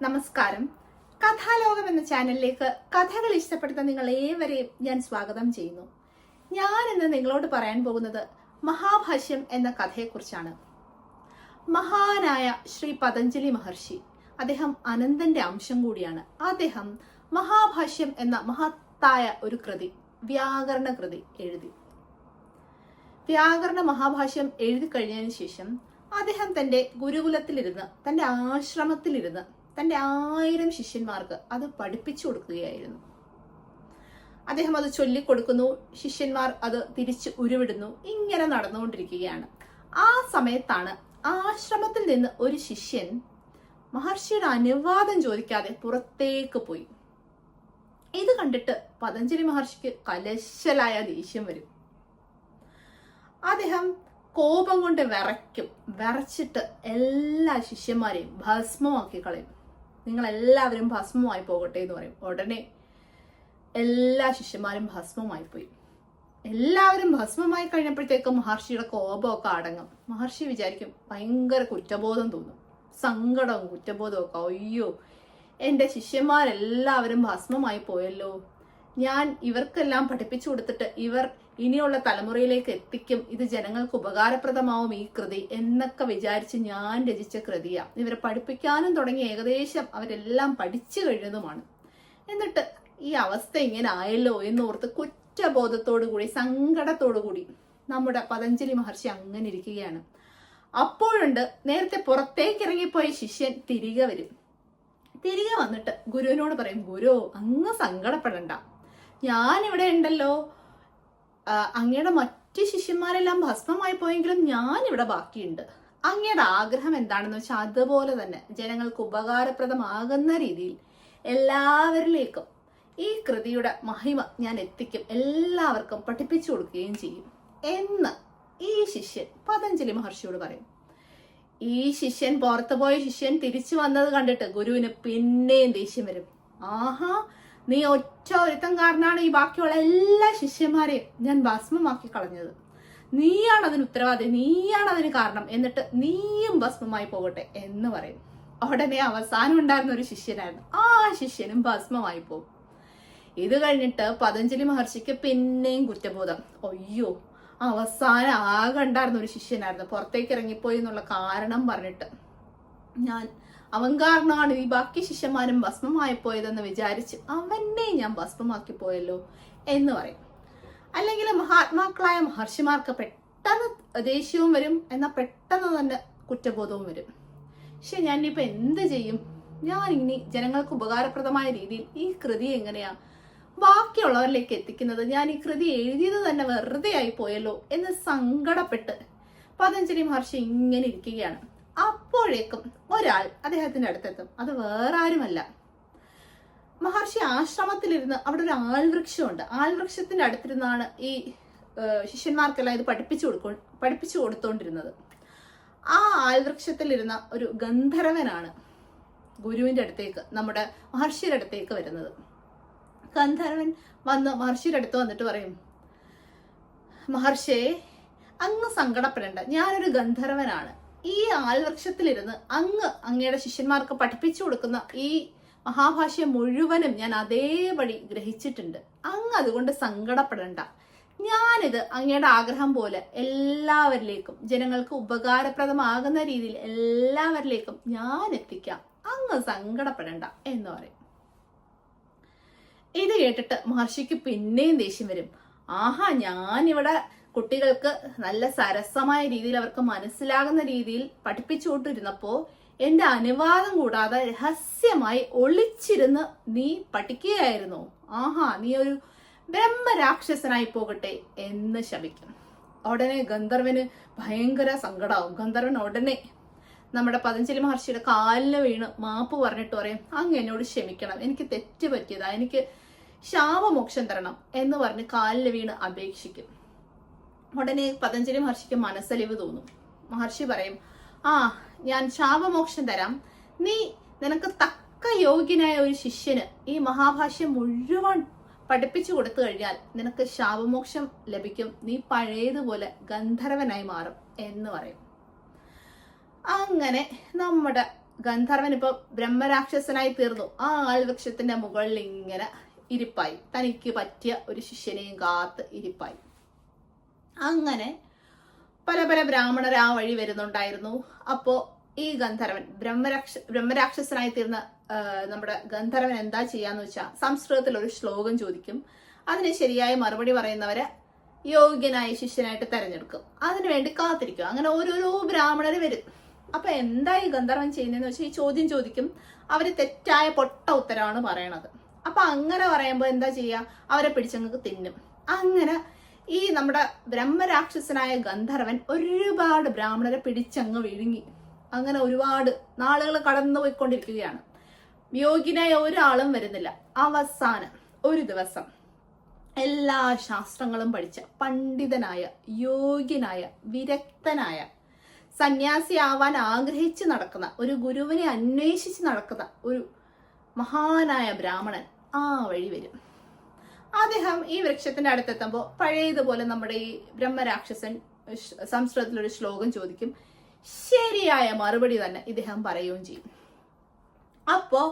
നമസ്കാരം. കഥാലോകം എന്ന ചാനലിലേക്ക് കഥകൾ ഇഷ്ടപ്പെടുന്ന നിങ്ങൾ ഏവരെയും ഞാൻ സ്വാഗതം ചെയ്യുന്നു. ഞാൻ ഇന്ന് നിങ്ങളോട് പറയാൻ പോകുന്നത് മഹാഭാഷ്യം എന്ന കഥയെക്കുറിച്ചാണ്. മഹാനായ ശ്രീ പതഞ്ജലി മഹർഷി അദ്ദേഹം അനന്തന്റെ അംശം കൂടിയാണ്. അദ്ദേഹം മഹാഭാഷ്യം എന്ന മഹത്തായ ഒരു കൃതി വ്യാകരണ കൃതി എഴുതി. വ്യാകരണ മഹാഭാഷ്യം എഴുതി കഴിഞ്ഞതിന് ശേഷം അദ്ദേഹം തന്റെ ഗുരുകുലത്തിലിരുന്ന് തന്റെ ആശ്രമത്തിലിരുന്ന് തന്റെ ആയിരം ശിഷ്യന്മാർക്ക് അത് പഠിപ്പിച്ചു കൊടുക്കുകയായിരുന്നു. അദ്ദേഹം അത് ചൊല്ലിക്കൊടുക്കുന്നു. ശിഷ്യന്മാർ അത് തിരിച്ച് ഉരുവിടുന്നു. ഇങ്ങനെ നടന്നുകൊണ്ടിരിക്കുകയാണ്. ആ സമയത്താണ് ആശ്രമത്തിൽ നിന്ന് ഒരു ശിഷ്യൻ മഹർഷിയുടെ അനുവാദം ചോദിക്കാതെ പുറത്തേക്ക് പോയി. ഇത് കണ്ടിട്ട് പതഞ്ജലി മഹർഷിക്ക് കലശലായ ദേഷ്യം വരും. അദ്ദേഹം കോപം കൊണ്ട് വിറയ്ക്കും. വിറച്ചിട്ട് എല്ലാ ശിഷ്യന്മാരെയും ഭസ്മമാക്കി കളയും. നിങ്ങൾ എല്ലാവരും ഭസ്മമായി പോകട്ടെ എന്ന് പറയും. ഉടനെ എല്ലാ ശിഷ്യന്മാരും ഭസ്മമായി പോയി. എല്ലാവരും ഭസ്മമായി കഴിഞ്ഞപ്പോഴത്തേക്കും മഹർഷിയുടെ കോപമൊക്കെ അടങ്ങും. മഹർഷി വിചാരിക്കും ഭയങ്കര കുറ്റബോധം തോന്നും. സങ്കടവും കുറ്റബോധവും ഒക്കെ. അയ്യോ എന്റെ ശിഷ്യന്മാരെല്ലാവരും ഭസ്മമായി പോയല്ലോ. ഞാൻ ഇവർക്കെല്ലാം പഠിപ്പിച്ചു കൊടുത്തിട്ട് ഇവർ ഇനിയുള്ള തലമുറയിലേക്ക് എത്തിക്കും. ഇത് ജനങ്ങൾക്ക് ഉപകാരപ്രദമാവും ഈ കൃതി എന്നൊക്കെ വിചാരിച്ച് ഞാൻ രചിച്ച കൃതിയാണ് ഇവരെ പഠിപ്പിക്കാനും തുടങ്ങി ഏകദേശം അവരെല്ലാം പഠിച്ചു കഴിഞ്ഞതുമാണ്. എന്നിട്ട് ഈ അവസ്ഥ ഇങ്ങനെ ആയല്ലോ എന്നോർത്ത് കുറ്റബോധത്തോടു കൂടി സങ്കടത്തോടു കൂടി നമ്മുടെ പതഞ്ജലി മഹർഷി അങ്ങനെ ഇരിക്കുകയാണ്. അപ്പോഴുണ്ട് നേരത്തെ പുറത്തേക്ക് ഇറങ്ങിപ്പോയ ശിഷ്യൻ തിരികെ വരും. തിരികെ വന്നിട്ട് ഗുരുവിനോട് പറയും ഗുരു അങ്ങ് സങ്കടപ്പെടണ്ട. ഞാനിവിടെ ഉണ്ടല്ലോ. അങ്ങയുടെ മറ്റു ശിഷ്യന്മാരെല്ലാം ഭസ്മമായി പോയെങ്കിലും ഞാൻ ഇവിടെ ബാക്കിയുണ്ട്. അങ്ങയുടെ ആഗ്രഹം എന്താണെന്ന് വെച്ചാൽ അതുപോലെ തന്നെ ജനങ്ങൾക്ക് ഉപകാരപ്രദമാകുന്ന രീതിയിൽ എല്ലാവരിലേക്കും ഈ കൃതിയുടെ മഹിമ ഞാൻ എത്തിക്കും എല്ലാവർക്കും പഠിപ്പിച്ചു കൊടുക്കുകയും ചെയ്യും എന്ന് ഈ ശിഷ്യൻ പതഞ്ജലി മഹർഷിയോട് പറയും. ഈ ശിഷ്യൻ പുറത്തു പോയ ശിഷ്യൻ തിരിച്ചു വന്നത് കണ്ടിട്ട് ഗുരുവിന് പിന്നെയും ദേഷ്യം വരും. ആഹാ നീ ഒറ്റ ഒരുത്തം കാരണമാണ് ഈ ബാക്കിയുള്ള എല്ലാ ശിഷ്യന്മാരെയും ഞാൻ ഭസ്മമാക്കി കളഞ്ഞത്. നീയാണ് അതിന് ഉത്തരവാദി നീയാണ് അതിന് കാരണം എന്നിട്ട് നീയും ഭസ്മമായി പോകട്ടെ എന്ന് പറയും. ഉടനെ അവസാനം ഉണ്ടായിരുന്ന ഒരു ശിഷ്യനായിരുന്നു. ആ ശിഷ്യനും ഭസ്മമായി പോകും. ഇത് കഴിഞ്ഞിട്ട് പതഞ്ജലി മഹർഷിക്ക് പിന്നെയും കുറ്റബോധം. അയ്യോ അവസാനം ആകെ ഉണ്ടായിരുന്ന ഒരു ശിഷ്യനായിരുന്നു. പുറത്തേക്ക് ഇറങ്ങിപ്പോയി എന്നുള്ള കാരണം പറഞ്ഞിട്ട്. ഞാൻ അവൻ കാരണമാണ് ഈ ബാക്കി ശിഷ്യന്മാരും ഭസ്മമായി പോയതെന്ന് വിചാരിച്ച് അവനെ ഞാൻ ഭസ്മമാക്കി പോയല്ലോ എന്ന് പറയും. അല്ലെങ്കിൽ മഹാത്മാക്കളായ മഹർഷിമാർക്ക് പെട്ടെന്ന് ദേഷ്യവും വരും എന്നാൽ പെട്ടെന്ന് തന്നെ കുറ്റബോധവും വരും. പക്ഷെ ഞാനിപ്പോൾ എന്ത് ചെയ്യും? ഞാൻ ഇനി ജനങ്ങൾക്ക് ഉപകാരപ്രദമായ രീതിയിൽ ഈ കൃതി എങ്ങനെയാ? ബാക്കിയുള്ളവരിലേക്ക് എത്തിക്കുന്നത് ഞാൻ ഈ കൃതി എഴുതിയത് തന്നെ വെറുതെ ആയി പോയല്ലോ എന്ന് സങ്കടപ്പെട്ട് പതഞ്ജലി മഹർഷി ഇങ്ങനെ ഇരിക്കുകയാണ്. അപ്പോഴേക്കും ഒരാൾ അദ്ദേഹത്തിന്റെ അടുത്തെത്തും. അത് വേറെ ആരുമല്ല മഹർഷി ആശ്രമത്തിലിരുന്ന് അവിടെ ഒരു ആൾവൃക്ഷമുണ്ട്. ആൾവൃക്ഷത്തിന്റെ അടുത്തിരുന്നാണ് ഈ ശിഷ്യന്മാർക്കെല്ലാം ഇത് പഠിപ്പിച്ചു കൊടുക്കോ പഠിപ്പിച്ചു കൊടുത്തോണ്ടിരുന്നത്. ആ ആൽവൃക്ഷത്തിലിരുന്ന ഒരു ഗന്ധർവനാണ് ഗുരുവിന്റെ അടുത്തേക്ക് നമ്മുടെ മഹർഷിയുടെ അടുത്തേക്ക് വരുന്നത്. ഗന്ധർവൻ വന്ന് മഹർഷിയുടെ അടുത്ത് വന്നിട്ട് പറയും മഹർഷിയെ അങ്ങ് സങ്കടപ്പെടേണ്ട. ഞാനൊരു ഗന്ധർവനാണ്. ഈ ആൽവൃക്ഷത്തിലിരുന്ന് അങ്ങ് അങ്ങയുടെ ശിഷ്യന്മാർക്ക് പഠിപ്പിച്ചു കൊടുക്കുന്ന ഈ മഹാഭാഷ്യം മുഴുവനും ഞാൻ അതേപടി ഗ്രഹിച്ചിട്ടുണ്ട്. അങ്ങ് അതുകൊണ്ട് സങ്കടപ്പെടേണ്ട. ഞാനിത് അങ്ങയുടെ ആഗ്രഹം പോലെ എല്ലാവരിലേക്കും ജനങ്ങൾക്ക് ഉപകാരപ്രദമാകുന്ന രീതിയിൽ എല്ലാവരിലേക്കും ഞാൻ എത്തിക്കാം. അങ്ങ് സങ്കടപ്പെടണ്ട എന്ന് പറയും. ഇത് കേട്ടിട്ട് മഹർഷിക്ക് പിന്നെയും ദേഷ്യം വരും. ആഹാ ഞാനിവിടെ കുട്ടികൾക്ക് നല്ല സരസമായ രീതിയിൽ അവർക്ക് മനസ്സിലാകുന്ന രീതിയിൽ പഠിപ്പിച്ചുകൊണ്ടിരുന്നപ്പോ എന്റെ അനുവാദം കൂടാതെ രഹസ്യമായി ഒളിച്ചിരുന്ന് നീ പഠിക്കുകയായിരുന്നു. ആഹാ നീ ഒരു ബ്രഹ്മരാക്ഷസനായി പോകട്ടെ എന്ന് ശപിക്കും. ഉടനെ ഗന്ധർവന് ഭയങ്കര സങ്കടാവും. ഗന്ധർവൻ ഉടനെ നമ്മുടെ പതഞ്ജലി മഹർഷിയുടെ കാലിന് വീണ് മാപ്പ് പറഞ്ഞിട്ട് പറയും അങ്ങ് എന്നോട് ക്ഷമിക്കണം. എനിക്ക് തെറ്റ് പറ്റിയതാ. എനിക്ക് ശാപമോക്ഷം തരണം എന്ന് പറഞ്ഞ് കാലിൽ വീണ് അപേക്ഷിക്കും. ഉടനെ പതഞ്ജലി മഹർഷിക്ക് മനസ്സലിവ് തോന്നും. മഹർഷി പറയും ആ ഞാൻ ശാപമോക്ഷം തരാം. നീ നിനക്ക് തക്ക യോഗ്യനായ ഒരു ശിഷ്യന് ഈ മഹാഭാഷ്യം മുഴുവൻ പഠിപ്പിച്ചു കൊടുത്തു കഴിഞ്ഞാൽ നിനക്ക് ശാപമോക്ഷം ലഭിക്കും. നീ പഴയതുപോലെ ഗന്ധർവനായി മാറും എന്ന് പറയും. അങ്ങനെ നമ്മുടെ ഗന്ധർവൻ ഇപ്പൊ ബ്രഹ്മരാക്ഷസനായി തീർന്നു. ആ ആൾവൃക്ഷത്തിന്റെ മുകളിൽ ഇങ്ങനെ ഇരിപ്പായി. തനിക്ക് പറ്റിയ ഒരു ശിഷ്യനെയും കാത്ത് ഇരിപ്പായി. അങ്ങനെ പല പല ബ്രാഹ്മണർ ആ വഴി വരുന്നുണ്ടായിരുന്നു. അപ്പോ ഈ ഗന്ധർവൻ ബ്രഹ്മരാക്ഷ ബ്രഹ്മരാക്ഷസനായി തീർന്ന നമ്മുടെ ഗന്ധർവൻ എന്താ ചെയ്യാന്ന് വെച്ചാൽ സംസ്കൃതത്തിൽ ഒരു ശ്ലോകം ചോദിക്കും. അതിന് ശരിയായ മറുപടി പറയുന്നവരെ യോഗ്യനായ ശിഷ്യനായിട്ട് തെരഞ്ഞെടുക്കും. അതിനുവേണ്ടി കാത്തിരിക്കും. അങ്ങനെ ഓരോരോ ബ്രാഹ്മണർ വരും. അപ്പൊ എന്താ ഈ ഗന്ധർവൻ ചെയ്യുന്നതെന്ന് വെച്ചാൽ ഈ ചോദ്യം ചോദിക്കും. അവർ തെറ്റായ പൊട്ട ഉത്തരമാണ് പറയണത്. അപ്പൊ അങ്ങനെ പറയുമ്പോൾ എന്താ ചെയ്യുക അവരെ പിടിച്ചങ്ങ് തിന്നും. അങ്ങനെ ഈ നമ്മുടെ ബ്രഹ്മരാക്ഷസനായ ഗന്ധർവൻ ഒരുപാട് ബ്രാഹ്മണരെ പിടിച്ചങ്ങ് വിഴുങ്ങി. അങ്ങനെ ഒരുപാട് നാളുകൾ കടന്നു പോയിക്കൊണ്ടിരിക്കുകയാണ്. യോഗ്യനായ ഒരാളും വരുന്നില്ല. അവസാനം ഒരു ദിവസം എല്ലാ ശാസ്ത്രങ്ങളും പഠിച്ച പണ്ഡിതനായ യോഗ്യനായ വിരക്തനായ സന്യാസി ആവാൻ ആഗ്രഹിച്ച് നടക്കുന്ന ഒരു ഗുരുവിനെ അന്വേഷിച്ച് നടക്കുന്ന ഒരു മഹാനായ ബ്രാഹ്മണൻ ആ വഴി വരും. അദ്ദേഹം ഈ വൃക്ഷത്തിന്റെ അടുത്തെത്തുമ്പോൾ പഴയതുപോലെ നമ്മുടെ ഈ ബ്രഹ്മരാക്ഷസൻ സംസ്കൃതത്തിലൊരു ശ്ലോകം ചോദിക്കും. ശരിയായ മറുപടി തന്നെ ഇദ്ദേഹം പറയുകയും ചെയ്യും. അപ്പോ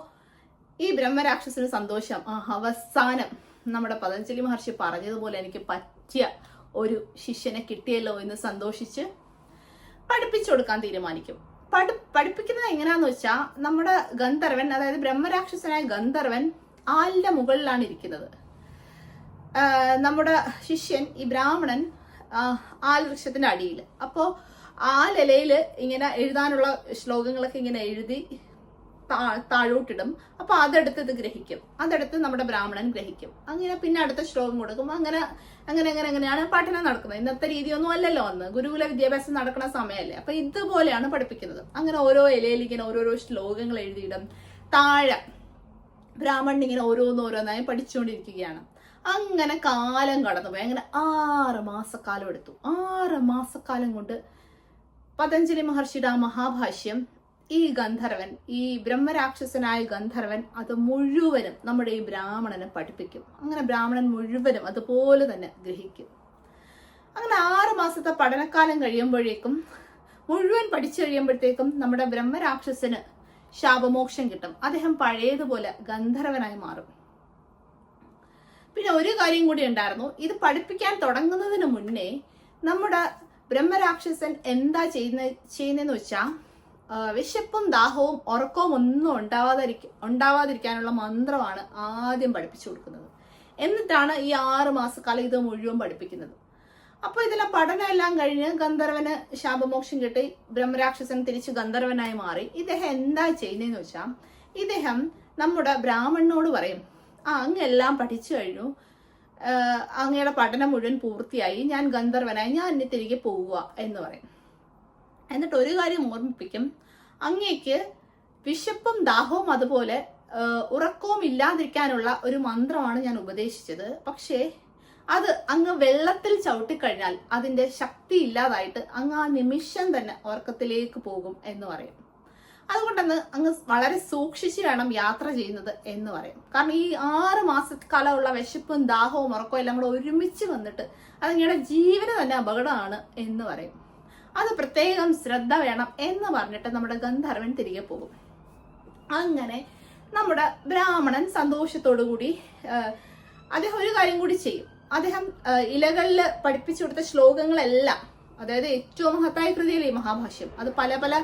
ഈ ബ്രഹ്മരാക്ഷസന് സന്തോഷം. അവസാനം നമ്മുടെ പതഞ്ജലി മഹർഷി പറഞ്ഞതുപോലെ എനിക്ക് പറ്റിയ ഒരു ശിഷ്യനെ കിട്ടിയല്ലോ എന്ന് സന്തോഷിച്ച് പഠിപ്പിച്ചു കൊടുക്കാൻ തീരുമാനിക്കും. പഠി പഠിപ്പിക്കുന്നത് എങ്ങനെയാന്ന് വെച്ചാൽ നമ്മുടെ ഗന്ധർവൻ അതായത് ബ്രഹ്മരാക്ഷസനായ ഗന്ധർവൻ ആലിന്റെ മുകളിലാണ് ഇരിക്കുന്നത്. നമ്മുടെ ശിഷ്യൻ ഈ ബ്രാഹ്മണൻ ആ, ആൽ വൃക്ഷത്തിന്റെ അടിയിൽ അപ്പോ ആലിലയിൽ ഇങ്ങനെ എഴുതാനുള്ള ശ്ലോകങ്ങളൊക്കെ ഇങ്ങനെ എഴുതി താഴോട്ടിടും. അപ്പൊ അതെടുത്ത് ഇത് ഗ്രഹിക്കും. അതെടുത്ത് നമ്മുടെ ബ്രാഹ്മണൻ ഗ്രഹിക്കും. അങ്ങനെ പിന്നെ അടുത്ത ശ്ലോകം കൊടുക്കും. അങ്ങനെ അങ്ങനെ അങ്ങനെ അങ്ങനെയാണ് പഠനം നടക്കുന്നത്. ഇന്നത്തെ രീതിയൊന്നും അല്ലല്ലോ അന്ന്. ഗുരുകുല വിദ്യാഭ്യാസം നടക്കുന്ന സമയമല്ലേ. അപ്പൊ ഇതുപോലെയാണ് പഠിപ്പിക്കുന്നത്. അങ്ങനെ ഓരോ ഇലയിൽ ഇങ്ങനെ ഓരോരോ ശ്ലോകങ്ങൾ എഴുതിയിടും. താഴെ ബ്രാഹ്മണൻ ഇങ്ങനെ ഓരോന്നോരോന്നായി പഠിച്ചുകൊണ്ടിരിക്കുകയാണ്. അങ്ങനെ കാലം കടന്നുപോയി അങ്ങനെ ആറ് മാസക്കാലം എടുത്തു. ആറ് മാസക്കാലം കൊണ്ട് പതഞ്ജലി മഹർഷിയുടെ ആ മഹാഭാഷ്യം ഈ ഗന്ധർവൻ ഈ ബ്രഹ്മരാക്ഷസനായ ഗന്ധർവൻ അത് മുഴുവനും നമ്മുടെ ഈ ബ്രാഹ്മണനെ പഠിപ്പിക്കും. അങ്ങനെ ബ്രാഹ്മണൻ മുഴുവനും അതുപോലെ തന്നെ ഗ്രഹിക്കും. അങ്ങനെ ആറ് മാസത്തെ പഠനക്കാലം കഴിയുമ്പോഴേക്കും മുഴുവൻ പഠിച്ചു കഴിയുമ്പോഴത്തേക്കും നമ്മുടെ ബ്രഹ്മരാക്ഷസന് ശാപമോക്ഷം കിട്ടും. അദ്ദേഹം പഴയതുപോലെ ഗന്ധർവനായി മാറും. പിന്നെ ഒരു കാര്യം കൂടി ഉണ്ടായിരുന്നു. ഇത് പഠിപ്പിക്കാൻ തുടങ്ങുന്നതിന് മുന്നേ നമ്മുടെ ബ്രഹ്മരാക്ഷസൻ എന്താ ചെയ്യുന്ന ചെയ്യുന്നതെന്ന് വെച്ചാൽ വിശപ്പും ദാഹവും ഉറക്കവും ഒന്നും ഉണ്ടാവാതിരിക്ക ഉണ്ടാവാതിരിക്കാനുള്ള മന്ത്രമാണ് ആദ്യം പഠിപ്പിച്ചു കൊടുക്കുന്നത്. എന്നിട്ടാണ് ഈ ആറ് മാസക്കാലം ഇത് മുഴുവൻ പഠിപ്പിക്കുന്നത്. അപ്പോൾ ഇതിലെ പഠനം എല്ലാം കഴിഞ്ഞ് ഗന്ധർവന് ശാപമോക്ഷം കിട്ടി. ബ്രഹ്മരാക്ഷസൻ തിരിച്ച് ഗന്ധർവനായി മാറി. ഇദ്ദേഹം എന്താ ചെയ്യുന്നതെന്ന് വെച്ചാൽ ഇദ്ദേഹം നമ്മുടെ ബ്രാഹ്മണനോട് പറയും ആ അങ്ങെല്ലാം പഠിച്ചു കഴിഞ്ഞു. അങ്ങയുടെ പഠനം മുഴുവൻ പൂർത്തിയായി. ഞാൻ ഗന്ധർവനായി. ഞാൻ എന്നെ തിരികെ പോവുക എന്ന് പറയും. എന്നിട്ട് ഒരു കാര്യം ഓർമ്മിപ്പിക്കും. അങ്ങേക്ക് വിശപ്പും ദാഹവും അതുപോലെ ഉറക്കവും ഇല്ലാതിരിക്കാനുള്ള ഒരു മന്ത്രമാണ് ഞാൻ ഉപദേശിച്ചത്. പക്ഷേ അത് അങ്ങ് വെള്ളത്തിൽ ചവിട്ടിക്കഴിഞ്ഞാൽ അതിന്റെ ശക്തി ഇല്ലാതായിട്ട് അങ്ങ് ആ നിമിഷം തന്നെ ഉറക്കത്തിലേക്ക് പോകും എന്ന് പറയും. അതുകൊണ്ടെന്ന് അങ്ങ് വളരെ സൂക്ഷിച്ച് വേണം യാത്ര ചെയ്യുന്നത് എന്ന് പറയും കാരണം ഈ ആറ് മാസക്കാലമുള്ള വിശപ്പും ദാഹവും ഉറക്കവും എല്ലാം കൂടെ ഒരുമിച്ച് വന്നിട്ട് അത് ജീവന് തന്നെ അപകടമാണ് എന്ന് പറയും. അത് പ്രത്യേകം ശ്രദ്ധ വേണം എന്ന് പറഞ്ഞിട്ട് നമ്മുടെ ഗന്ധർവൻ തിരികെ പോകും. അങ്ങനെ നമ്മുടെ ബ്രാഹ്മണൻ സന്തോഷത്തോടു കൂടി അദ്ദേഹം ഒരു കാര്യം കൂടി ചെയ്യും. അദ്ദേഹം ഇലകളിൽ പഠിപ്പിച്ചു കൊടുത്ത ശ്ലോകങ്ങളെല്ലാം അതായത് ഏറ്റവും മഹത്തായ കൃതിയിലെ മഹാഭാഷ്യം? അത് പല പല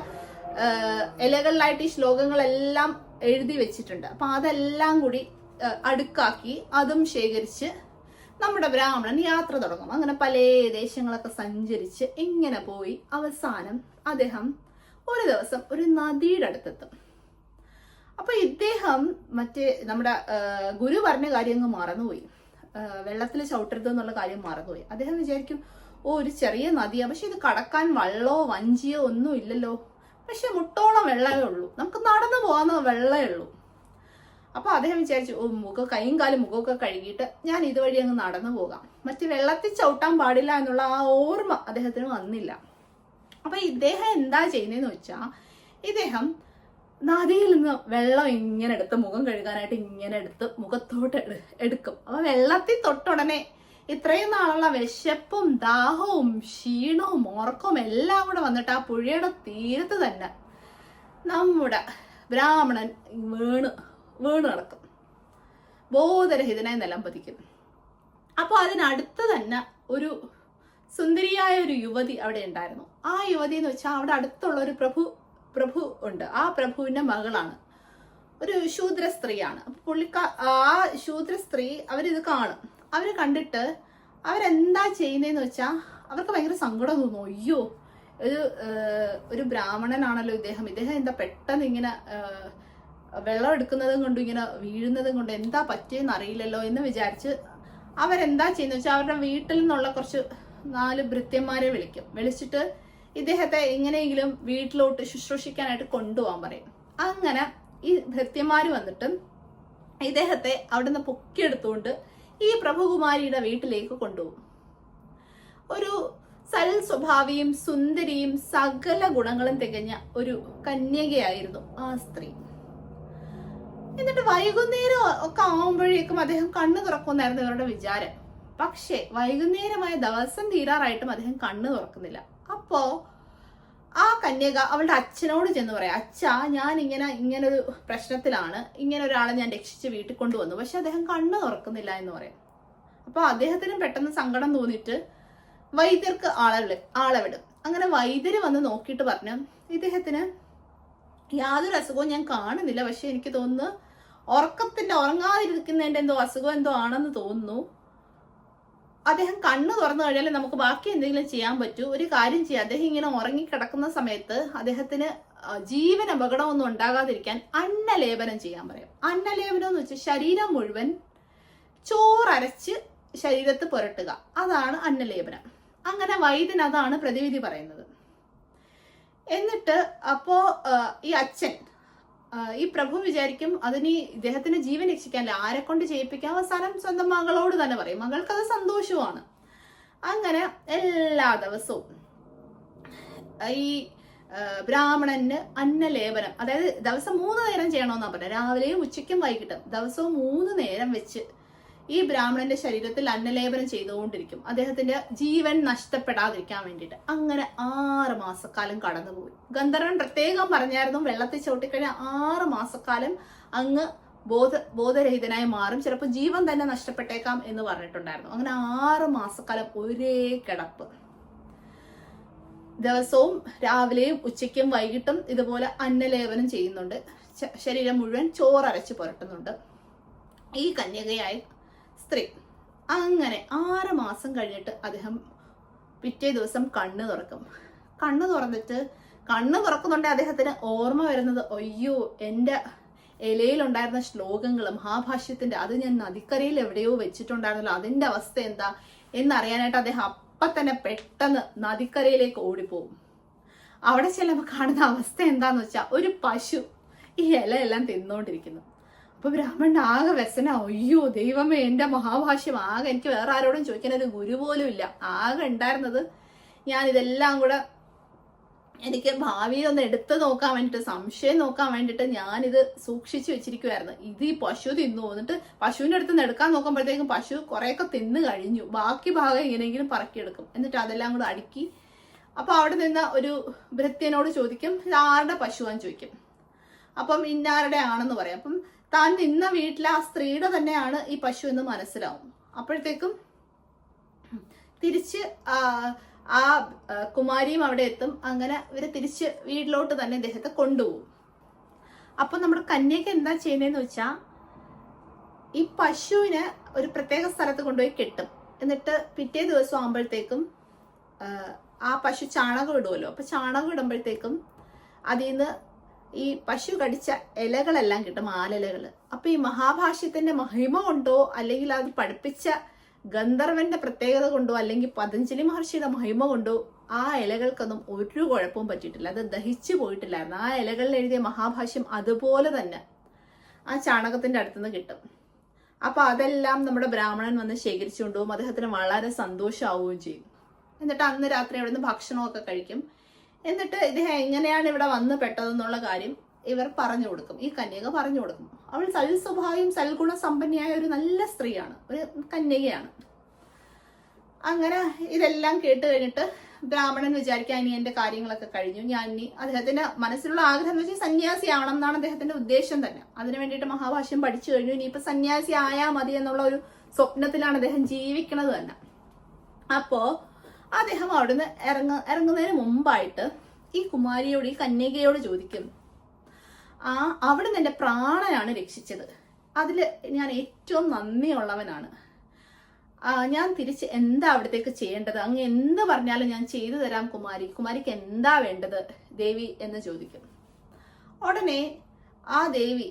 ഇലകളിലായിട്ട് ഈ ശ്ലോകങ്ങളെല്ലാം എഴുതി വെച്ചിട്ടുണ്ട്. അപ്പൊ അതെല്ലാം കൂടി അടുക്കാക്കി അതും ശേഖരിച്ച് നമ്മുടെ ബ്രാഹ്മണൻ യാത്ര തുടങ്ങും. അങ്ങനെ പല ദേശങ്ങളൊക്കെ സഞ്ചരിച്ച് ഇങ്ങനെ പോയി അവസാനം അദ്ദേഹം ഒരു ദിവസം ഒരു നദിയുടെ അടുത്തെത്തും. അപ്പൊ ഇദ്ദേഹം മറ്റേ നമ്മുടെ ഗുരു പറഞ്ഞ കാര്യം അങ്ങ് മറന്നുപോയി. വെള്ളത്തിൽ ചവിട്ടരുത് എന്നുള്ള കാര്യം മറന്നുപോയി. അദ്ദേഹം വിചാരിക്കും ഓ ഒരു ചെറിയ നദിയാണ് പക്ഷെ ഇത് കടക്കാൻ വള്ളോ വഞ്ചിയോ ഒന്നും ഇല്ലല്ലോ. പക്ഷെ മുട്ടോളം വെള്ളമേ ഉള്ളൂ. നമുക്ക് നടന്നു പോകാവുന്ന വെള്ളമേ ഉള്ളൂ. അപ്പൊ അദ്ദേഹം വിചാരിച്ചു ഓ മുഖം കൈയും കാലും മുഖമൊക്കെ കഴുകിയിട്ട് ഞാൻ ഇതുവഴി അങ്ങ് നടന്നു പോകാം. മറ്റ് വെള്ളത്തിൽ ചവിട്ടാൻ പാടില്ല എന്നുള്ള ആ ഓർമ്മ അദ്ദേഹത്തിന് വന്നില്ല. അപ്പൊ ഇദ്ദേഹം എന്താ ചെയ്യുന്നതെന്ന് വെച്ചാ ഇദ്ദേഹം നദിയിൽ നിന്ന് വെള്ളം ഇങ്ങനെ എടുത്ത് മുഖം കഴുകാനായിട്ട് ഇങ്ങനെ എടുത്ത് മുഖത്തോട്ട് എടുക്കും. അപ്പൊ വെള്ളത്തിൽ തൊട്ടുടനെ ഇത്രയും നാളുള്ള വിശപ്പും ദാഹവും ക്ഷീണവും ഉറക്കവും എല്ലാം കൂടെ വന്നിട്ട് ആ പുഴയുടെ തീരത്ത് തന്നെ നമ്മുടെ ബ്രാഹ്മണൻ വീണ് വീണ് കിടക്കും. ബോധരഹിതനായി നിലം പതിക്കും അപ്പോൾ അതിനടുത്ത് തന്നെ ഒരു സുന്ദരിയായ ഒരു യുവതി അവിടെ ഉണ്ടായിരുന്നു. ആ യുവതി എന്ന് വെച്ചാൽ അവിടെ അടുത്തുള്ള ഒരു പ്രഭു പ്രഭു ഉണ്ട്. ആ പ്രഭുവിന്റെ മകളാണ്. ഒരു ശൂദ്ര സ്ത്രീയാണ് പുള്ളിക്കാ ആ ശൂദ്ര സ്ത്രീ അവരിത് കാണും. അവർ കണ്ടിട്ട് അവരെന്താ ചെയ്യുന്നതെന്ന് വെച്ചാൽ അവർക്ക് ഭയങ്കര സങ്കടം തോന്നുന്നു അയ്യോ ഒരു ഒരു ബ്രാഹ്മണനാണല്ലോ ഇദ്ദേഹം. ഇദ്ദേഹം എന്താ പെട്ടെന്ന് ഇങ്ങനെ വെള്ളം എടുക്കുന്നതും കൊണ്ട് ഇങ്ങനെ വീഴുന്നതും കൊണ്ട് എന്താ പറ്റിയെന്ന് അറിയില്ലല്ലോ എന്ന് വിചാരിച്ച് അവരെന്താ ചെയ്യുന്ന വെച്ചാൽ അവരുടെ വീട്ടിൽ നിന്നുള്ള കുറച്ച് നാല് ഭൃത്യന്മാരെ വിളിക്കും. വിളിച്ചിട്ട് ഇദ്ദേഹത്തെ എങ്ങനെയെങ്കിലും വീട്ടിലോട്ട് ശുശ്രൂഷിക്കാനായിട്ട് കൊണ്ടുപോകാൻ പറയും. അങ്ങനെ ഈ ഭൃത്യന്മാര് വന്നിട്ട് ഇദ്ദേഹത്തെ അവിടുന്ന് പൊക്കിയെടുത്തുകൊണ്ട് ഈ പ്രഭുകുമാരിയുടെ വീട്ടിലേക്ക് കൊണ്ടുപോകും. ഒരു സൽ സ്വഭാവിയും സുന്ദരിയും സകല ഗുണങ്ങളും തികഞ്ഞ ഒരു കന്യകയായിരുന്നു ആ സ്ത്രീ. എന്നിട്ട് വൈകുന്നേരം ഒക്കെ ആവുമ്പോഴേക്കും അദ്ദേഹം കണ്ണു തുറക്കുമെന്നായിരുന്നു ഇവരുടെ വിചാരം. പക്ഷേ വൈകുന്നേരമായ ദിവസം തീരാറായിട്ടും അദ്ദേഹം കണ്ണു തുറക്കുന്നില്ല. അപ്പോ ആ കന്യക അവളുടെ അച്ഛനോട് ചെന്ന് പറയാം അച്ഛാ ഞാൻ ഇങ്ങനെ ഇങ്ങനൊരു പ്രശ്നത്തിലാണ്. ഇങ്ങനെ ഒരാളെ ഞാൻ രക്ഷിച്ച് വീട്ടിൽ കൊണ്ടുവന്നു. പക്ഷെ അദ്ദേഹം കണ്ണു തുറക്കുന്നില്ല എന്ന് പറയാം. അപ്പൊ അദ്ദേഹത്തിന് പെട്ടെന്ന് സങ്കടം തോന്നിയിട്ട് വൈദ്യർക്ക് ആളെ ആളെ വിടും അങ്ങനെ വൈദ്യര് വന്ന് നോക്കിയിട്ട് പറഞ്ഞു ഇദ്ദേഹത്തിന് യാതൊരു അസുഖവും ഞാൻ കാണുന്നില്ല. പക്ഷെ എനിക്ക് തോന്നുന്നു ഉറക്കത്തിന്റെ ഉറങ്ങാതിരിക്കുന്നതിന്റെ എന്തോ അസുഖം എന്തോ ആണെന്ന് തോന്നുന്നു. അദ്ദേഹം കണ്ണു തുറന്നു കഴിഞ്ഞാൽ നമുക്ക് ബാക്കി എന്തെങ്കിലും ചെയ്യാൻ പറ്റൂ. ഒരു കാര്യം ചെയ്യാം. അദ്ദേഹം ഇങ്ങനെ ഉറങ്ങിക്കിടക്കുന്ന സമയത്ത് അദ്ദേഹത്തിന് ജീവൻ അപകടമൊന്നും ഉണ്ടാകാതിരിക്കാൻ അന്നലേപനം ചെയ്യാൻ പറയും. അന്നലേപനം എന്ന് വെച്ചാൽ ശരീരം മുഴുവൻ ചോറരച്ച് ശരീരത്ത് പുരട്ടുക. അതാണ് അന്നലേപനം. അങ്ങനെ വൈദ്യൻ അതാണ് പ്രതിവിധി പറയുന്നത്. എന്നിട്ട് അപ്പോ ഈ അച്ഛൻ ഈ പ്രഭു വിചാരിക്കും അതിന് ഇദ്ദേഹത്തിന് ജീവൻ രക്ഷിക്കാനില്ല. ആരെ കൊണ്ട് ചെയ്യിപ്പിക്കാം? അവസാനം സ്വന്തം മകളോട് തന്നെ പറയും. മകൾക്ക് അത് സന്തോഷമാണ്. അങ്ങനെ എല്ലാ ദിവസവും ഈ ബ്രാഹ്മണന് അന്നലേപനം അതായത് ദിവസം മൂന്ന് നേരം ചെയ്യണമെന്നാണ് പറഞ്ഞത് രാവിലെയും ഉച്ചയ്ക്കും വൈകിട്ടും ദിവസവും മൂന്ന് നേരം വെച്ച് ഈ ബ്രാഹ്മണന്റെ ശരീരത്തിൽ അന്നലേപനം ചെയ്തുകൊണ്ടിരിക്കും. അദ്ദേഹത്തിന്റെ ജീവൻ നഷ്ടപ്പെടാതിരിക്കാൻ വേണ്ടിയിട്ട്. അങ്ങനെ ആറ് മാസക്കാലം കടന്നുപോയി. ഗന്ധർവൻ പ്രത്യേകം പറഞ്ഞായിരുന്നു വെള്ളത്തിൽ ചവിട്ടിക്കഴിഞ്ഞാൽ ആറ് മാസക്കാലം അങ്ങ് ബോധ ബോധരഹിതനായി മാറും. ചിലപ്പോൾ ജീവൻ തന്നെ നഷ്ടപ്പെട്ടേക്കാം എന്ന് പറഞ്ഞിട്ടുണ്ടായിരുന്നു. അങ്ങനെ ആറ് മാസക്കാലം ഒരേ കിടപ്പ്. ദിവസവും രാവിലെയും ഉച്ചയ്ക്കും വൈകിട്ടും ഇതുപോലെ അന്നലേപനം ചെയ്യുന്നുണ്ട്. ശരീരം മുഴുവൻ ചോറരച്ച് പുരട്ടുന്നുണ്ട്. ഈ കന്യകയായ സ്ത്രീ. അങ്ങനെ ആറ് മാസം കഴിഞ്ഞിട്ട് അദ്ദേഹം പിറ്റേ ദിവസം കണ്ണ് തുറക്കും. കണ്ണ് തുറന്നിട്ട് കണ്ണ് തുറക്കുന്നുണ്ട് അദ്ദേഹത്തിന് ഓർമ്മ വരുന്നത് അയ്യോ എന്റെ ഇലയിലുണ്ടായിരുന്ന ശ്ലോകങ്ങൾ മഹാഭാഷ്യത്തിന്റെ അത് ഞാൻ നദിക്കരയിൽ എവിടെയോ വെച്ചിട്ടുണ്ടായിരുന്നല്ലോ അതിന്റെ അവസ്ഥ എന്താ? എന്നറിയാനായിട്ട് അദ്ദേഹം അപ്പം തന്നെ പെട്ടെന്ന് നദിക്കരയിലേക്ക് ഓടിപ്പോവും. അവിടെ ചെല്ലുമ്പോൾ കാണുന്ന അവസ്ഥ എന്താന്ന് വെച്ചാൽ ഒരു പശു ഈ ഇലയെല്ലാം തിന്നുകൊണ്ടിരിക്കുന്നു അപ്പൊ ബ്രാഹ്മണൻ ആകെ വ്യസന. അയ്യോ ദൈവമേ എന്റെ മഹാഭാഷ്യം. ആകെ എനിക്ക് വേറെ ആരോടും ചോദിക്കാൻ ഒരു ഗുരു പോലും ഇല്ല. ആകെ ഉണ്ടായിരുന്നത് ഞാൻ ഇതെല്ലാം കൂടെ എനിക്ക് ഭാവിയിൽ ഒന്ന് എടുത്തു നോക്കാൻ വേണ്ടിട്ട് സംശയം നോക്കാൻ വേണ്ടിട്ട് ഞാനിത് സൂക്ഷിച്ചു വെച്ചിരിക്കുവായിരുന്നു. ഇത് ഈ പശു തിന്നു. എന്നിട്ട് പശുവിന്റെ അടുത്ത് നിന്ന് എടുക്കാൻ നോക്കുമ്പോഴത്തേക്കും പശു കുറെയൊക്കെ തിന്നു കഴിഞ്ഞു. ബാക്കി ഭാഗം എങ്ങനെയെങ്കിലും പറക്കിയെടുക്കും. എന്നിട്ട് അതെല്ലാം കൂടെ അടുക്കി. അപ്പൊ അവിടെ നിന്ന് ഒരു ഭൃത്യനോട് ചോദിക്കും ഇത് ആരുടെ പശുവാന്ന് ചോദിക്കും? അപ്പം ഇന്നാരുടെ ആണെന്ന് പറയാം. അപ്പം താൻ നിന്ന വീട്ടിലെ ആ സ്ത്രീയുടെ തന്നെയാണ് ഈ പശു എന്ന് മനസ്സിലാവും. അപ്പോഴത്തേക്കും തിരിച്ച് ആ കുമാരിയും അവിടെ എത്തും. അങ്ങനെ ഇവർ തിരിച്ച് വീട്ടിലോട്ട് തന്നെ ഇദ്ദേഹത്തെ കൊണ്ടുപോകും. അപ്പൊ നമ്മുടെ കന്യക്ക് എന്താ ചെയ്യുന്നതെന്ന് വെച്ചാ ഈ പശുവിനെ ഒരു പ്രത്യേക സ്ഥലത്ത് കൊണ്ടുപോയി കെട്ടും. എന്നിട്ട് പിറ്റേ ദിവസം ആകുമ്പോഴത്തേക്കും ആ പശു ചാണകം ഇടുമല്ലോ അപ്പൊ ചാണകം ഇടുമ്പോഴത്തേക്കും അതിൽ നിന്ന് ഈ പശു കടിച്ച ഇലകളെല്ലാം കിട്ടും ആലിലകൾ അപ്പൊ ഈ മഹാഭാഷ്യത്തിന്റെ മഹിമ കൊണ്ടോ അല്ലെങ്കിൽ അത് പഠിപ്പിച്ച ഗന്ധർവന്റെ പ്രത്യേകത കൊണ്ടോ അല്ലെങ്കിൽ പതഞ്ജലി മഹർഷിയുടെ മഹിമ കൊണ്ടോ ആ ഇലകൾക്കൊന്നും ഒരു കുഴപ്പവും പറ്റിയിട്ടില്ല. അത് ദഹിച്ചു പോയിട്ടില്ലായിരുന്നു. ആ ഇലകളിൽ എഴുതിയ മഹാഭാഷ്യം അതുപോലെ തന്നെ ആ ചാണകത്തിന്റെ അടുത്തുനിന്ന് കിട്ടും. അപ്പൊ അതെല്ലാം നമ്മുടെ ബ്രാഹ്മണൻ വന്ന് ശേഖരിച്ചുകൊണ്ടുപോകും. അദ്ദേഹത്തിന് വളരെ സന്തോഷമാവുകയും ചെയ്യും. എന്നിട്ട് അന്ന് രാത്രി അവിടെ നിന്ന് ഭക്ഷണമൊക്കെ കഴിക്കും. എന്നിട്ട് ഇദ്ദേഹം എങ്ങനെയാണ് ഇവിടെ വന്ന് പെട്ടതെന്നുള്ള കാര്യം ഇവർ പറഞ്ഞു കൊടുക്കും. ഈ കന്യക പറഞ്ഞു കൊടുക്കും. അവൾ സൽ സ്വഭാവം സൽഗുണ സമ്പന്നയായ ഒരു നല്ല സ്ത്രീയാണ്. ഒരു കന്യകയാണ്. അങ്ങനെ ഇതെല്ലാം കേട്ട് കഴിഞ്ഞിട്ട് ബ്രാഹ്മണൻ വിചാരിക്കാൻ ഇനി എന്റെ കാര്യങ്ങളൊക്കെ കഴിഞ്ഞു. ഞാൻ ഇനി അദ്ദേഹത്തിന്റെ മനസ്സിലുള്ള ആഗ്രഹം എന്ന് വെച്ചാൽ സന്യാസി ആവണം എന്നാണ് അദ്ദേഹത്തിന്റെ ഉദ്ദേശം തന്നെ. അതിനു വേണ്ടിയിട്ട് മഹാഭാഷ്യം പഠിച്ചു കഴിഞ്ഞു. ഇനി ഇപ്പൊ സന്യാസി ആയാൽ മതി എന്നുള്ള ഒരു സ്വപ്നത്തിലാണ് അദ്ദേഹം ജീവിക്കുന്നത് തന്നെ. അപ്പോ അദ്ദേഹം അവിടുന്ന് ഇറങ്ങ ഇറങ്ങുന്നതിന് മുമ്പായിട്ട് ഈ കുമാരിയോട് ഈ കന്യകയോട് ചോദിക്കുന്നു ആ അവിടുന്ന് എന്റെ പ്രാണനാണ് രക്ഷിച്ചത്. അതിൽ ഞാൻ ഏറ്റവും നന്ദിയുള്ളവനാണ്. ഞാൻ തിരിച്ച് എന്താ അവിടത്തേക്ക് ചെയ്യേണ്ടത്? അങ്ങ് എന്ത് പറഞ്ഞാലും ഞാൻ ചെയ്തു തരാം കുമാരി. കുമാരിക്ക് എന്താ വേണ്ടത്? ദേവി എന്ന് ചോദിക്കും. ഉടനെ ആ ദേവി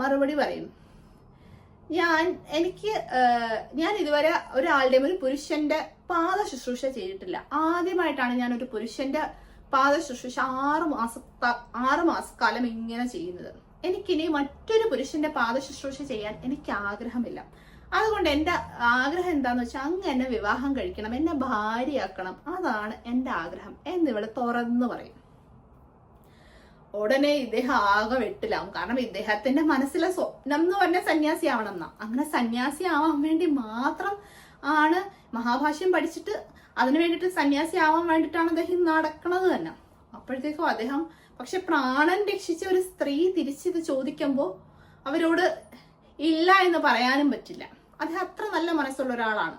മറുപടി പറയും ഞാൻ എനിക്ക് ഞാൻ ഇതുവരെ ഒരാളുടെയും ഒരു പുരുഷന്റെ പാദ ശുശ്രൂഷ ചെയ്തിട്ടില്ല. ആദ്യമായിട്ടാണ് ഞാൻ ഒരു പുരുഷന്റെ പാദ ശുശ്രൂഷ ആറ് മാസ ആറ് മാസക്കാലം ഇങ്ങനെ ചെയ്യുന്നത്. എനിക്കിനി മറ്റൊരു പുരുഷന്റെ പാദ ശുശ്രൂഷ ചെയ്യാൻ എനിക്ക് ആഗ്രഹമില്ല. അതുകൊണ്ട് എന്റെ ആഗ്രഹം എന്താന്ന് വെച്ചാൽ അങ്ങ് എന്നെ വിവാഹം കഴിക്കണം എന്നെ ഭാര്യയാക്കണം. അതാണ് എന്റെ ആഗ്രഹം എന്നിവിടെ തുറന്നു പറയും. ഉടനെ ഇദ്ദേഹം ആകെ വെട്ടിലാവും. കാരണം ഇദ്ദേഹത്തിന്റെ മനസ്സിലെ സ്വപ്നം എന്ന് പറഞ്ഞ സന്യാസി ആവണം എന്നാ. അങ്ങനെ സന്യാസി ആവാൻ വേണ്ടി മാത്രം ആണ് മഹാഭാഷ്യം പഠിച്ചിട്ട് അതിനു വേണ്ടിയിട്ട് സന്യാസി ആവാൻ വേണ്ടിയിട്ടാണ് അദ്ദേഹം നടക്കുന്നത് തന്നെ. അപ്പോഴത്തേക്കും അദ്ദേഹം പക്ഷെ പ്രാണൻ രക്ഷിച്ച ഒരു സ്ത്രീ തിരിച്ചിത് ചോദിക്കുമ്പോൾ അവരോട് ഇല്ല എന്ന് പറയാനും പറ്റില്ല. അദ്ദേഹം അത്ര നല്ല മനസ്സുള്ള ഒരാളാണ്.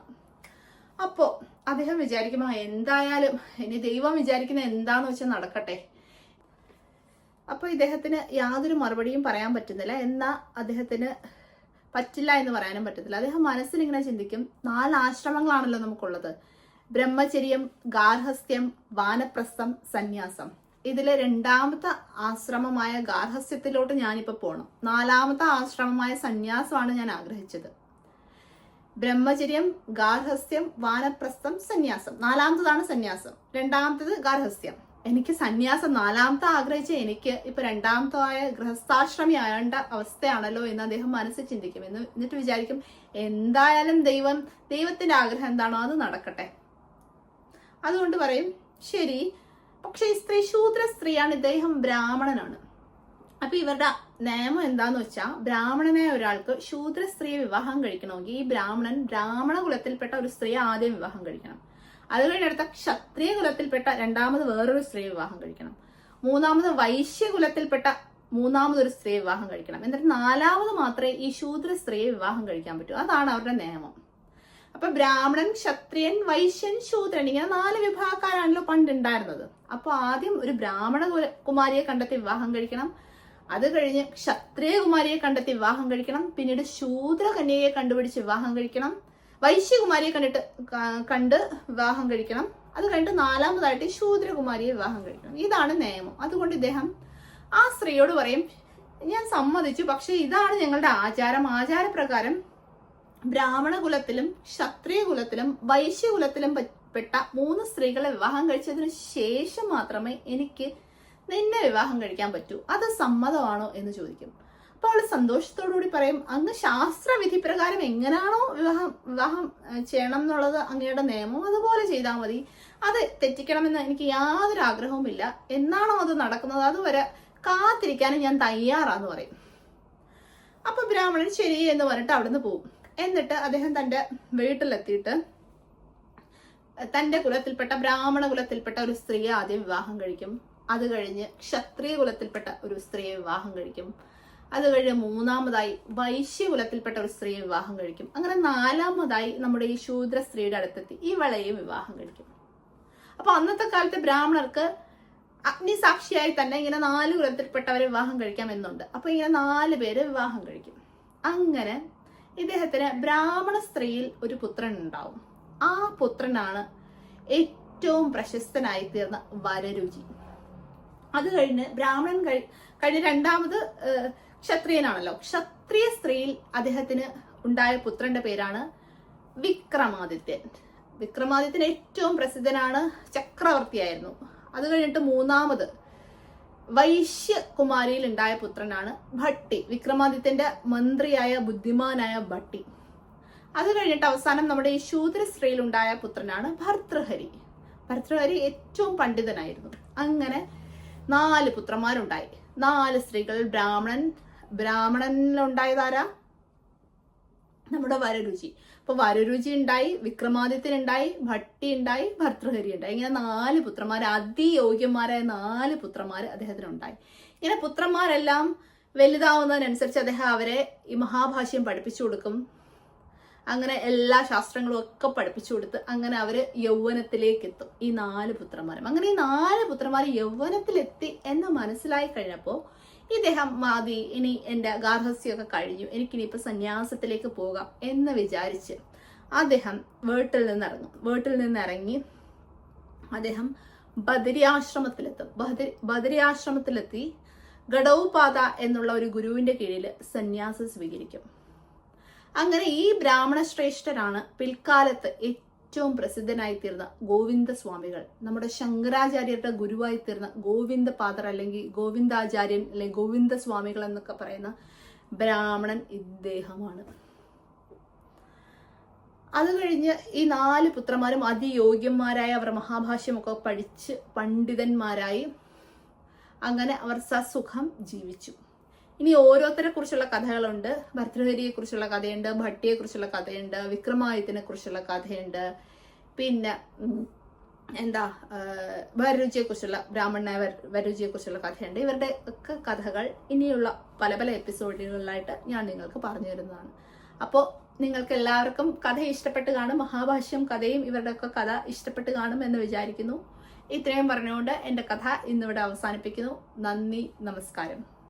അപ്പോൾ അദ്ദേഹം വിചാരിക്കുമ്പോൾ എന്തായാലും ഇനി ദൈവം വിചാരിക്കുന്ന എന്താന്ന് വെച്ചാൽ നടക്കട്ടെ. അപ്പോൾ ഇദ്ദേഹത്തിന് യാതൊരു മറുപടിയും പറയാൻ പറ്റുന്നില്ല. എന്നാൽ അദ്ദേഹത്തിന് പറ്റില്ല എന്ന് പറയാനും പറ്റത്തില്ല. അദ്ദേഹം മനസ്സിൽ ഇങ്ങനെ ചിന്തിക്കും നാല് ആശ്രമങ്ങളാണല്ലോ നമുക്കുള്ളത്. ബ്രഹ്മചര്യം ഗാർഹസ്ഥ്യം വാനപ്രസ്ഥം സന്യാസം. ഇതിലെ രണ്ടാമത്തെ ആശ്രമമായ ഗാർഹസ്ഥ്യത്തിലോട്ട് ഞാനിപ്പോ പോകണം നാലാമത്തെ ആശ്രമമായ സന്യാസമാണ് ഞാൻ ആഗ്രഹിച്ചത്. ബ്രഹ്മചര്യം ഗാർഹസ്ഥ്യം വാനപ്രസ്ഥം സന്യാസം. നാലാമത്തതാണ് സന്യാസം. രണ്ടാമത്തത് ഗാർഹസ്ഥ്യം. എനിക്ക് സന്യാസം നാലാമത്തെ ആഗ്രഹിച്ച എനിക്ക് ഇപ്പൊ രണ്ടാമത്തെ ആയ ഗൃഹസ്ഥാശ്രമി ആയേണ്ട അവസ്ഥയാണല്ലോ എന്ന് അദ്ദേഹം മനസ്സിൽ ചിന്തിക്കും. എന്ന് എന്നിട്ട് വിചാരിക്കും എന്തായാലും ദൈവം ദൈവത്തിന്റെ ആഗ്രഹം എന്താണോ അത് നടക്കട്ടെ. അതുകൊണ്ട് പറയും ശരി. പക്ഷെ ഈ സ്ത്രീ ശൂദ്ര സ്ത്രീയാണ് ഇദ്ദേഹം ബ്രാഹ്മണനാണ്. അപ്പൊ ഇവരുടെ നിയമം എന്താന്ന് വെച്ചാൽ ബ്രാഹ്മണനായ ഒരാൾക്ക് ശൂദ്ര സ്ത്രീയെ വിവാഹം കഴിക്കണമെങ്കിൽ ഈ ബ്രാഹ്മണൻ ബ്രാഹ്മണ കുലത്തിൽപ്പെട്ട ഒരു സ്ത്രീയെ ആദ്യം വിവാഹം കഴിക്കണം. അത് കഴിഞ്ഞ് അടുത്ത ക്ഷത്രിയ കുലത്തിൽപ്പെട്ട രണ്ടാമത് വേറൊരു സ്ത്രീ വിവാഹം കഴിക്കണം. മൂന്നാമത് വൈശ്യ കുലത്തിൽപ്പെട്ട മൂന്നാമതൊരു സ്ത്രീ വിവാഹം കഴിക്കണം. എന്നിട്ട് നാലാമത് മാത്രമേ ഈ ശൂദ്ര സ്ത്രീയെ വിവാഹം കഴിക്കാൻ പറ്റൂ. അതാണ് അവരുടെ നിയമം. അപ്പൊ ബ്രാഹ്മണൻ ക്ഷത്രിയൻ വൈശ്യൻ ശൂദ്രൻ ഇങ്ങനെ നാല് വിഭാഗക്കാരാണല്ലോ പണ്ടുണ്ടായിരുന്നത് അപ്പോൾ അപ്പൊ ആദ്യം ഒരു ബ്രാഹ്മണ കുമാരിയെ കണ്ടെത്തി വിവാഹം കഴിക്കണം. അത് കഴിഞ്ഞ് ക്ഷത്രിയ കുമാരിയെ കണ്ടെത്തി വിവാഹം കഴിക്കണം. പിന്നീട് ശൂദ്ര കന്യകയെ കണ്ടുപിടിച്ച് വിവാഹം കഴിക്കണം. വൈശ്യകുമാരിയെ കണ്ടിട്ട് കണ്ട് വിവാഹം കഴിക്കണം. അത് കഴിഞ്ഞിട്ട് നാലാമതായിട്ട് ശൂദ്രകുമാരിയെ വിവാഹം കഴിക്കണം. ഇതാണ് നിയമം. അതുകൊണ്ട് ഇദ്ദേഹം ആ സ്ത്രീയോട് പറയും ഞാൻ സമ്മതിച്ചു പക്ഷെ ഇതാണ് ഞങ്ങളുടെ ആചാരം. ആചാരപ്രകാരം ബ്രാഹ്മണ കുലത്തിലും ക്ഷത്രിയ കുലത്തിലും വൈശ്യ കുലത്തിലും പെട്ട മൂന്ന് സ്ത്രീകളെ വിവാഹം കഴിച്ചതിന് ശേഷം മാത്രമേ എനിക്ക് നിന്നെ വിവാഹം കഴിക്കാൻ പറ്റൂ. അത് സമ്മതമാണോ എന്ന് ചോദിക്കും. അപ്പോൾ അവൾ സന്തോഷത്തോടുകൂടി പറയും അങ്ങ് ശാസ്ത്രവിധി പ്രകാരം എങ്ങനെയാണോ വിവാഹം വിവാഹം ചെയ്യണം എന്നുള്ളത് അങ്ങയുടെ നിയമം അതുപോലെ ചെയ്താൽ മതി. അത് തെറ്റിക്കണമെന്ന് എനിക്ക് യാതൊരു ആഗ്രഹവുമില്ല. എന്നാണോ അത് നടക്കുന്നത്? അതുവരെ കാത്തിരിക്കാനും ഞാൻ തയ്യാറാന്ന് പറയും. അപ്പൊ ബ്രാഹ്മണൻ ശരി എന്ന് പറഞ്ഞിട്ട് അവിടുന്ന് പോകും എന്നിട്ട് അദ്ദേഹം തന്റെ വീട്ടിലെത്തിയിട്ട് തന്റെ കുലത്തിൽപ്പെട്ട ബ്രാഹ്മണ കുലത്തിൽപ്പെട്ട ഒരു സ്ത്രീയെ ആദ്യം വിവാഹം കഴിക്കും. അത് കഴിഞ്ഞ് ക്ഷത്രിയ കുലത്തിൽപ്പെട്ട ഒരു സ്ത്രീയെ വിവാഹം കഴിക്കും. അത് കഴിഞ്ഞ് മൂന്നാമതായി വൈശ്യകുലത്തിൽപ്പെട്ട ഒരു സ്ത്രീയെ വിവാഹം കഴിക്കും. അങ്ങനെ നാലാമതായി നമ്മുടെ ഈ ശൂദ്ര സ്ത്രീയുടെ അടുത്തെത്തി. ഇവളെയും വിവാഹം കഴിക്കും. അപ്പൊ അന്നത്തെ കാലത്ത് ബ്രാഹ്മണർക്ക് അഗ്നിസാക്ഷിയായി തന്നെ ഇങ്ങനെ നാല് കുലത്തിൽപ്പെട്ടവരെ വിവാഹം കഴിക്കാം എന്നുണ്ട്. അപ്പൊ ഇങ്ങനെ നാല് പേര് വിവാഹം കഴിക്കും. അങ്ങനെ ഇദ്ദേഹത്തിന് ബ്രാഹ്മണ സ്ത്രീയിൽ ഒരു പുത്രൻ ഉണ്ടാവും. ആ പുത്രനാണ് ഏറ്റവും പ്രശസ്തനായി തീർന്ന വരരുചി. അത് കഴിഞ്ഞ് ബ്രാഹ്മണൻ കഴി കഴിഞ്ഞ് രണ്ടാമത് ക്ഷത്രിയനാണല്ലോ. ക്ഷത്രിയ സ്ത്രീയിൽ അദ്ദേഹത്തിന് ഉണ്ടായ പുത്രന്റെ പേരാണ് വിക്രമാദിത്യൻ. വിക്രമാദിത്യൻ ഏറ്റവും പ്രസിദ്ധനാണ് ചക്രവർത്തിയായിരുന്നു. അത് കഴിഞ്ഞിട്ട് മൂന്നാമത് വൈശ്യകുമാരിയിൽ ഉണ്ടായ പുത്രനാണ് ഭട്ടി. വിക്രമാദിത്യന്റെ മന്ത്രിയായ ബുദ്ധിമാനായ ഭട്ടി. അത് കഴിഞ്ഞിട്ട് അവസാനം നമ്മുടെ ഈ ശൂദ്ര സ്ത്രീയിൽ ഉണ്ടായ പുത്രനാണ് ഭർതൃഹരി. ഭർതൃഹരി ഏറ്റവും പണ്ഡിതനായിരുന്നു. അങ്ങനെ നാല് പുത്രന്മാരുണ്ടായി. നാല് സ്ത്രീകൾ ബ്രാഹ്മണൻ ബ്രാഹ്മണനിലുണ്ടായതാരാ? നമ്മുടെ വരരുചി. അപ്പൊ വരരുചി ഉണ്ടായി വിക്രമാദിത്യൻ ഉണ്ടായി ഭട്ടി ഉണ്ടായി ഭർത്തൃഹരി ഉണ്ടായി. ഇങ്ങനെ നാല് പുത്രന്മാർ അതിയോഗ്യന്മാരായ നാല് പുത്രന്മാർ അദ്ദേഹത്തിനുണ്ടായി. ഇങ്ങനെ പുത്രന്മാരെല്ലാം വലുതാവുന്നതിനനുസരിച്ച് അദ്ദേഹം അവരെ ഈ മഹാഭാഷ്യം പഠിപ്പിച്ചു കൊടുക്കും. അങ്ങനെ എല്ലാ ശാസ്ത്രങ്ങളും ഒക്കെ പഠിപ്പിച്ചു കൊടുത്ത് അങ്ങനെ അവർ യൗവനത്തിലേക്ക് എത്തും ഈ നാല് പുത്രന്മാരും. അങ്ങനെ ഈ നാല് പുത്രന്മാർ യൗവനത്തിലെത്തി എന്ന് മനസ്സിലായി കഴിഞ്ഞപ്പോൾ ഇദ്ദേഹം മാതി ഇനി എന്റെ ഗാർഹസ്യമൊക്കെ കഴിഞ്ഞു. എനിക്കിനിയിപ്പോൾ സന്യാസത്തിലേക്ക് പോകാം എന്ന് വിചാരിച്ച് അദ്ദേഹം വീട്ടിൽ നിന്ന് ഇറങ്ങും വീട്ടിൽ നിന്ന് ഇറങ്ങി അദ്ദേഹം ബദരിയാശ്രമത്തിലെത്തും. ബദരി ബദരിയാശ്രമത്തിലെത്തി ഗഡൌപാത എന്നുള്ള ഒരു ഗുരുവിന്റെ കീഴിൽ സന്യാസം സ്വീകരിക്കും. അങ്ങനെ ഈ ബ്രാഹ്മണ ശ്രേഷ്ഠരാണ് പിൽക്കാലത്ത് ഏറ്റവും പ്രസിദ്ധനായി തീർന്ന ഗോവിന്ദ സ്വാമികൾ നമ്മുടെ ശങ്കരാചാര്യരുടെ ഗുരുവായി തീർന്ന ഗോവിന്ദ പാദർ അല്ലെങ്കിൽ ഗോവിന്ദാചാര്യൻ അല്ലെങ്കിൽ ഗോവിന്ദ സ്വാമികൾ എന്നൊക്കെ പറയുന്ന ബ്രാഹ്മണൻ ഇദ്ദേഹമാണ്. അത് കഴിഞ്ഞ് ഈ നാല് പുത്രന്മാരും അതിയോഗ്യന്മാരായ അവർ മഹാഭാഷ്യമൊക്കെ പഠിച്ച് പണ്ഡിതന്മാരായി അങ്ങനെ അവർ സസുഖം ജീവിച്ചു. ഇനി ഓരോരുത്തരെ കുറിച്ചുള്ള കഥകളുണ്ട്. ഭർത്തൃഹരിയെ കുറിച്ചുള്ള കഥയുണ്ട് ഭട്ടിയെ കുറിച്ചുള്ള കഥയുണ്ട് വിക്രമാദിത്യനെ കുറിച്ചുള്ള കഥയുണ്ട്. പിന്നെ എന്താ വരരുചിയെ കുറിച്ചുള്ള ബ്രാഹ്മണനായ വരരുചിയെ കുറിച്ചുള്ള കഥയുണ്ട്. ഇവരുടെ ഒക്കെ കഥകൾ ഇനിയുള്ള പല പല എപ്പിസോഡുകളിലായിട്ട് ഞാൻ നിങ്ങൾക്ക് പറഞ്ഞു തരുന്നതാണ്. അപ്പോൾ നിങ്ങൾക്ക് എല്ലാവർക്കും കഥ ഇഷ്ടപ്പെട്ട് കാണും മഹാഭാഷ്യം കഥയും ഇവരുടെ ഒക്കെ കഥ ഇഷ്ടപ്പെട്ട് കാണും എന്ന് വിചാരിക്കുന്നു. ഇത്രയും പറഞ്ഞുകൊണ്ട് എന്റെ കഥ ഇന്നിവിടെ അവസാനിപ്പിക്കുന്നു. നന്ദി നമസ്കാരം.